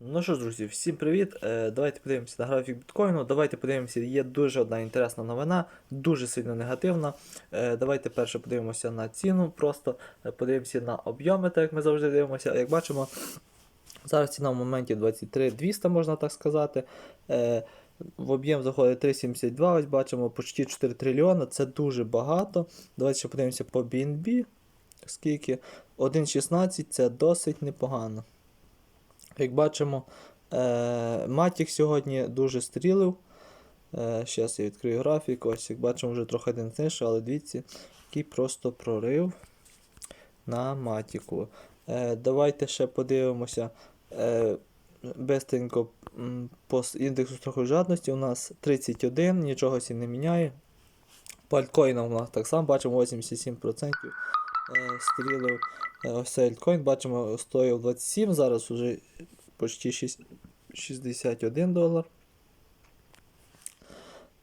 Ну що ж, друзі, всім привіт. Е, давайте подивимося на графік біткоїну. Давайте подивимося, є дуже одна інтересна новина, дуже сильно негативна. Е, давайте перше подивимося на ціну, просто е, подивимося на об'єми, так як ми завжди дивимося. Як бачимо, зараз ціна в моменті 23 200, можна так сказати. В об'єм заходить 3,72, ось бачимо почти 4 трильйона, це дуже багато. Давайте ще подивимося по BNB. Скільки? 1,16 це досить непогано. Як бачимо, е, Матік сьогодні дуже стрілив. Е, Зараз я відкрию графік. Ось, як бачимо, вже трохи знижче, але дивіться, який просто прорив на Матіку. Е, Давайте ще подивимося. Е, по індексу страху жадності у нас 31, нічого не міняє. По альткоїнам у нас так само бачимо 87% е, стрілив. Е, Ось цей альткоін, бачимо, стоїв 27, зараз уже почти 6, 61 долар.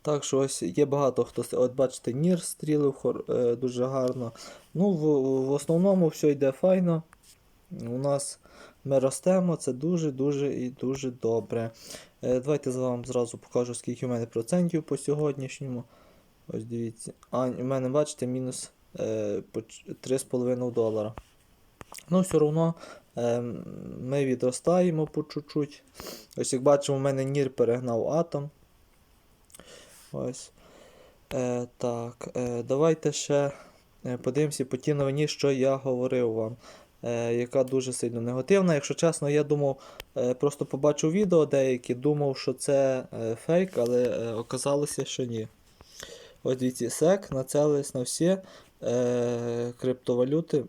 Так що ось є багато хто. От бачите, Нір стрілив хор, е, дуже гарно. Ну, в, в основному все йде файно. У нас ми ростемо, це дуже-дуже і дуже добре. Е, давайте з вами зразу покажу, скільки у мене процентів по сьогоднішньому. Ось дивіться. А, у мене, бачите, мінус е, 3,5 долара. Ну, все одно ми відростаємо по чуть-чуть. Ось як бачимо, у мене Нір перегнав атом. Ось. Е, так, е, давайте ще е, подивимося по тій новині, що я говорив вам. Яка дуже сильно негативна. Якщо чесно, я думав, просто побачив відео деякі, думав, що це фейк, але оказалося, що ні. Ось дивіться, SEC нацелились на всі криптовалюти,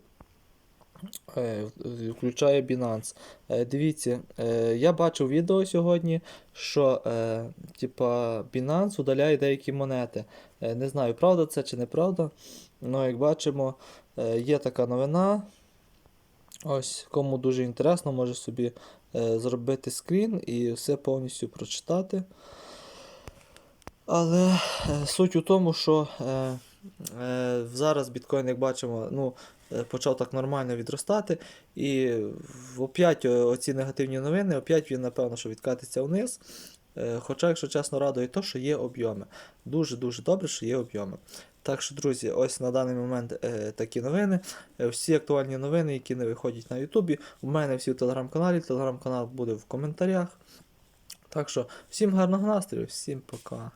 включає Binance. Е, дивіться, е, я бачив відео сьогодні, що е, типа, Binance удаляє деякі монети. Е, не знаю, правда це чи неправда. але як бачимо, е, є така новина. Ось, кому дуже інтересно, може собі е, зробити скрін і все повністю прочитати. Але е, суть у тому, що е, е, зараз біткоін, як бачимо, ну, е, почав так нормально відростати. І опять е, оці негативні новини, опять він, напевно, що відкатиться вниз. Е, Хоча, якщо чесно, радує то, що є об'єми. Дуже-дуже добре, що є об'єми. Так що, друзі, ось на даний момент е, такі новини. Е, всі актуальні новини, які не виходять на Ютубі, у мене всі в телеграм-каналі. Телеграм-канал буде в коментарях. Так що, всім гарного настрою, всім пока.